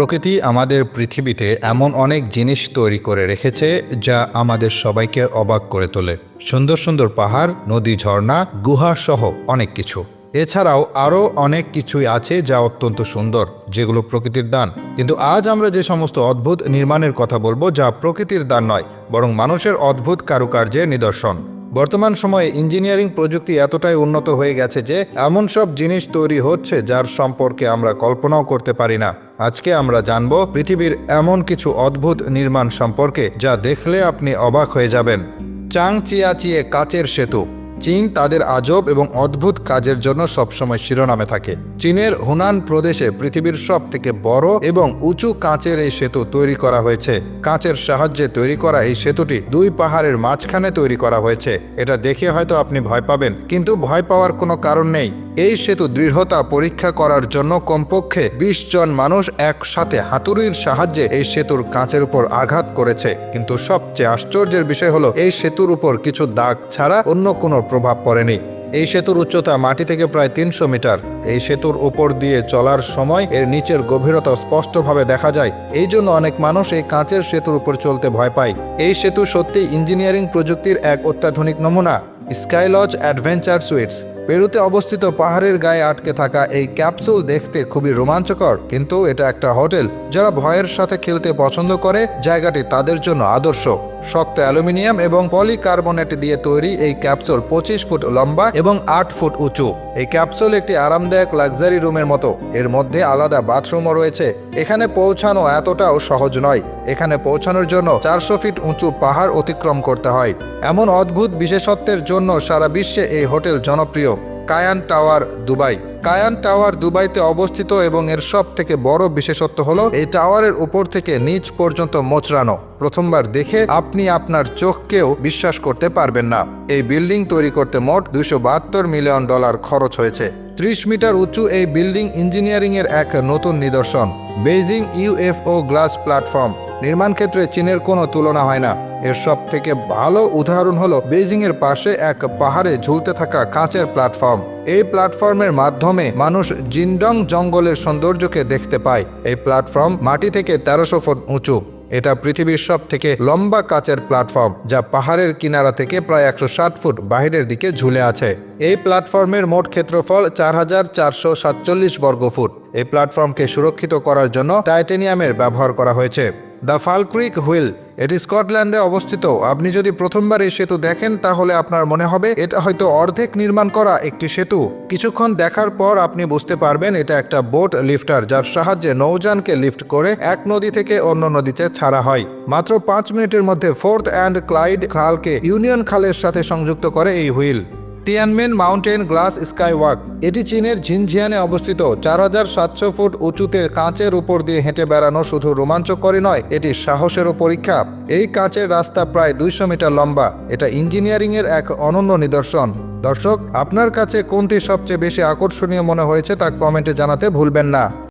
প্রকৃতি আমাদের পৃথিবীতে এমন অনেক জিনিস তৈরি করে রেখেছে যা আমাদের সবাইকে অবাক করে তোলে। সুন্দর সুন্দর পাহাড়, নদী ঝর্ণা, গুহা সহ অনেক কিছু। এছাড়াও আরও অনেক কিছুই আছে যা অত্যন্ত সুন্দর, যেগুলো প্রকৃতির দান। কিন্তু আজ আমরা যে সমস্ত অদ্ভুত নির্মাণের কথা বলব, যা প্রকৃতির দান নয়, বরং মানুষের অদ্ভুত কারুকার্যের নিদর্শন। বর্তমান সময়ে ইঞ্জিনিয়ারিং প্রযুক্তি এতটাই উন্নত হয়ে গেছে যে এমন সব জিনিস তৈরি হচ্ছে যার সম্পর্কে আমরা কল্পনাও করতে পারি না। আজকে আমরা জানব পৃথিবীর এমন কিছু অদ্ভুত নির্মাণ সম্পর্কে যা দেখলে আপনি অবাক হয়ে যাবেন। চাং চিয়াচিয়ে কাচের সেতু। চীন তাদের আজব এবং অদ্ভুত কাজের জন্য সবসময় শিরোনামে থাকে। চীনের হুনান প্রদেশে পৃথিবীর সব থেকে বড় এবং উঁচু কাঁচের এই সেতু তৈরি করা হয়েছে। কাঁচের সাহায্যে তৈরি করা এই সেতুটি দুই পাহাড়ের মাঝখানে তৈরি করা হয়েছে। এটা দেখে হয়তো আপনি ভয় পাবেন, কিন্তু ভয় পাওয়ার কোনো কারণ নেই। এই সেতু দৃঢ়তা পরীক্ষা করার জন্য কমপক্ষে বিশ জন মানুষ একসাথে হাতুড়ির সাহায্যে এই সেতুর কাঁচের উপর আঘাত করেছে। কিন্তু সবচেয়ে আশ্চর্যের বিষয় হলো, এই সেতুর উপর কিছু দাগ ছাড়া অন্য কোনো প্রভাব পড়েনি। এই সেতুর উচ্চতা মাটি থেকে প্রায় তিনশো মিটার। এই সেতুর উপর দিয়ে চলার সময় এর নিচের গভীরতা স্পষ্টভাবে দেখা যায়। এই জন্য অনেক মানুষ এই কাঁচের সেতুর উপর চলতে ভয় পায়। এই সেতু সত্যি ইঞ্জিনিয়ারিং প্রযুক্তির এক অত্যাধুনিক নমুনা স্কাইলজ অ্যাডভেঞ্চার সুইটস পেরুতে অবস্থিত পাহাড়ের গায়ে আটকে থাকা এই ক্যাপসুল দেখতে খুবই রোমাঞ্চকর, কিন্তু এটা একটা হোটেল যারা ভয়ের সাথে খেলতে পছন্দ করে, জায়গাটি তাদের জন্য আদর্শ। শক্ত অ্যালুমিনিয়াম এবং পলিকার্বনেট দিয়ে তৈরি এই ক্যাপসুল পঁচিশ ফুট লম্বা এবং আট ফুট উঁচু। এই ক্যাপসুল একটি আরামদায়ক লাক্সারি রুমের মতো। এর মধ্যে আলাদা বাথরুমও রয়েছে। এখানে পৌঁছানো এতটাও সহজ নয়। এখানে পৌঁছানোর জন্য চারশো ফিট উঁচু পাহাড় অতিক্রম করতে হয়। এমন অদ্ভুত বিশেষত্বের জন্য সারা বিশ্বে এই হোটেল জনপ্রিয়। Cayan Tower, Dubai. Cayan Tower দুবাইতে অবস্থিত এবং এর সব থেকে বড় বিশেষত্ব হলো, এই টাওয়ারের উপর থেকে নিচ পর্যন্ত মোচড়ানো। প্রথমবার দেখে আপনি আপনার চোখকেও বিশ্বাস করতে পারবেন না। এই বিল্ডিং তৈরি করতে মোট দুশো মিলিয়ন ডলার খরচ হয়েছে। ত্রিশ মিটার উঁচু এই বিল্ডিং ইঞ্জিনিয়ারিং এর এক নতুন নিদর্শন, বেইজিং ইউএফও গ্লাস প্ল্যাটফর্ম। নির্মাণ ক্ষেত্রে চীনের কোনো তুলনা হয় না। এর সব থেকে ভালো উদাহরণ হলো বেজিং এর পাশে এক পাহাড়ে ঝুলতে থাকা কাঁচের প্ল্যাটফর্ম। এই প্ল্যাটফর্মের মাধ্যমে মানুষ জিনডং জঙ্গলের সৌন্দর্যকে দেখতে পায়। এই প্ল্যাটফর্ম মাটি থেকে তেরোশো ফুট উঁচু। এটা পৃথিবীর সব থেকে লম্বা কাচের প্ল্যাটফর্ম, যা পাহাড়ের কিনারা থেকে প্রায় একশো ষাট ফুট বাহিরের দিকে ঝুলে আছে। এই প্ল্যাটফর্মের মোট ক্ষেত্রফল চার হাজার চারশো সাতচল্লিশ এই প্ল্যাটফর্মকে সুরক্ষিত করার জন্য টাইটেনিয়ামের ব্যবহার করা হয়েছে। দ্য ফালক্রিক হুইল, এটি স্কটল্যান্ডে অবস্থিত। আপনি যদি প্রথমবার এই সেতু দেখেন, তাহলে আপনার মনে হবে এটা হয়তো অর্ধেক নির্মাণ করা একটি সেতু। কিছুক্ষণ দেখার পর আপনি বুঝতে পারবেন এটা একটা বোট লিফটার, যার সাহায্যে নৌযানকে লিফট করে এক নদী থেকে অন্য নদীতে ছাড়া হয়। মাত্র পাঁচ মিনিটের মধ্যে ফোর্থ অ্যান্ড ক্লাইড খালকে ইউনিয়ন খালের সাথে সংযুক্ত করে এই wheel. Tianmen Mountain glass sky walk এটি চীনের ঝিনঝিয়ানে অবস্থিত। চার হাজার সাতশো ফুট উঁচুতে কাঁচের উপর দিয়ে হেঁটে বেড়ানো শুধু রোমাঞ্চকরই নয়, এটি সাহসেরও পরীক্ষা। এই কাঁচের রাস্তা প্রায় দুইশো মিটার লম্বা। এটা ইঞ্জিনিয়ারিং এর এক অনন্য নিদর্শন। দর্শক, আপনার কাছে কোনটি সবচেয়ে বেশি আকর্ষণীয় মনে হয়েছে তা কমেন্টে জানাতে ভুলবেন না।